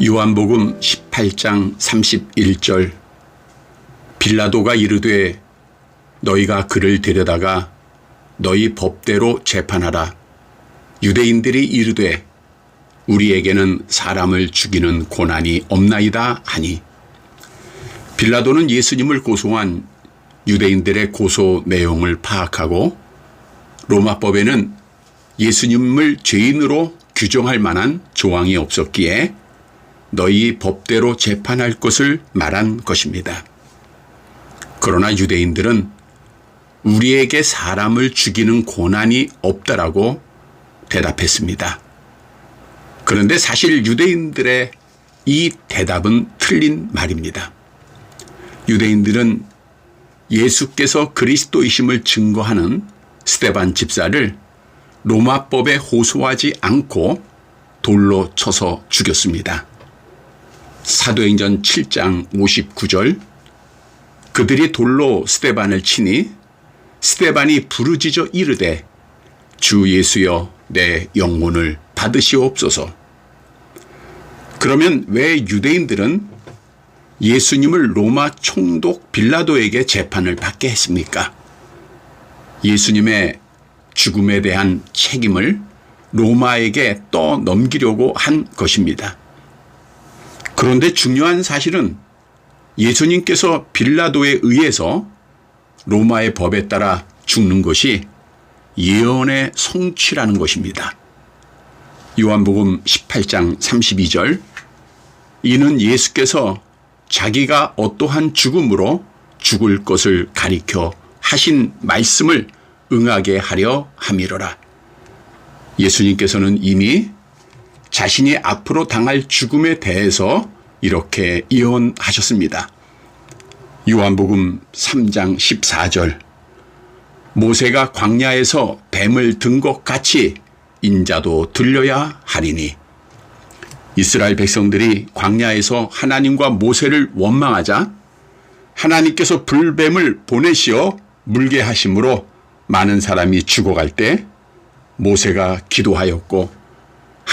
요한복음 18장 31절. 빌라도가 이르되 너희가 그를 데려다가 너희 법대로 재판하라. 유대인들이 이르되 우리에게는 사람을 죽이는 고난이 없나이다 하니. 빌라도는 예수님을 고소한 유대인들의 고소 내용을 파악하고 로마법에는 예수님을 죄인으로 규정할 만한 조항이 없었기에 너희 법대로 재판할 것을 말한 것입니다. 그러나 유대인들은 우리에게 사람을 죽이는 고난이 없다라고 대답했습니다. 그런데 사실 유대인들의 이 대답은 틀린 말입니다. 유대인들은 예수께서 그리스도이심을 증거하는 스테반 집사를 로마법에 호소하지 않고 돌로 쳐서 죽였습니다. 사도행전 7장 59절 그들이 돌로 스테반을 치니 스테반이 부르짖어 이르되 주 예수여 내 영혼을 받으시옵소서. 그러면 왜 유대인들은 예수님을 로마 총독 빌라도에게 재판을 받게 했습니까? 예수님의 죽음에 대한 책임을 로마에게 떠넘기려고 한 것입니다. 그런데 중요한 사실은 예수님께서 빌라도에 의해서 로마의 법에 따라 죽는 것이 예언의 성취라는 것입니다. 요한복음 18장 32절 이는 예수께서 자기가 어떠한 죽음으로 죽을 것을 가리켜 하신 말씀을 응하게 하려 함이로라. 예수님께서는 이미 자신이 앞으로 당할 죽음에 대해서 이렇게 예언하셨습니다. 요한복음 3장 14절 모세가 광야에서 뱀을 든 것 같이 인자도 들려야 하리니 이스라엘 백성들이 광야에서 하나님과 모세를 원망하자 하나님께서 불뱀을 보내시어 물게 하심으로 많은 사람이 죽어갈 때 모세가 기도하였고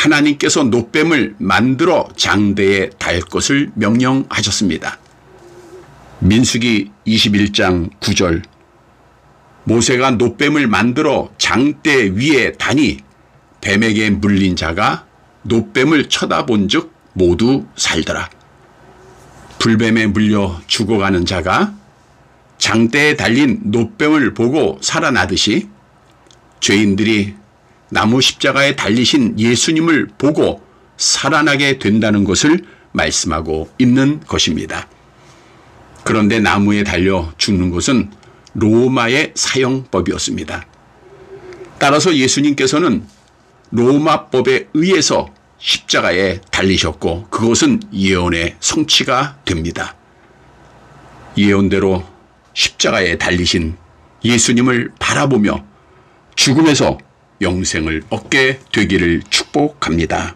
하나님께서 노뱀을 만들어 장대에 달 것을 명령하셨습니다. 민수기 21장 9절 모세가 노뱀을 만들어 장대 위에 다니 뱀에게 물린 자가 노뱀을 쳐다본 즉 모두 살더라. 불뱀에 물려 죽어가는 자가 장대에 달린 노뱀을 보고 살아나듯이 죄인들이 나무 십자가에 달리신 예수님을 보고 살아나게 된다는 것을 말씀하고 있는 것입니다. 그런데 나무에 달려 죽는 것은 로마의 사형법이었습니다. 따라서 예수님께서는 로마법에 의해서 십자가에 달리셨고 그것은 예언의 성취가 됩니다. 예언대로 십자가에 달리신 예수님을 바라보며 죽음에서 영생을 얻게 되기를 축복합니다.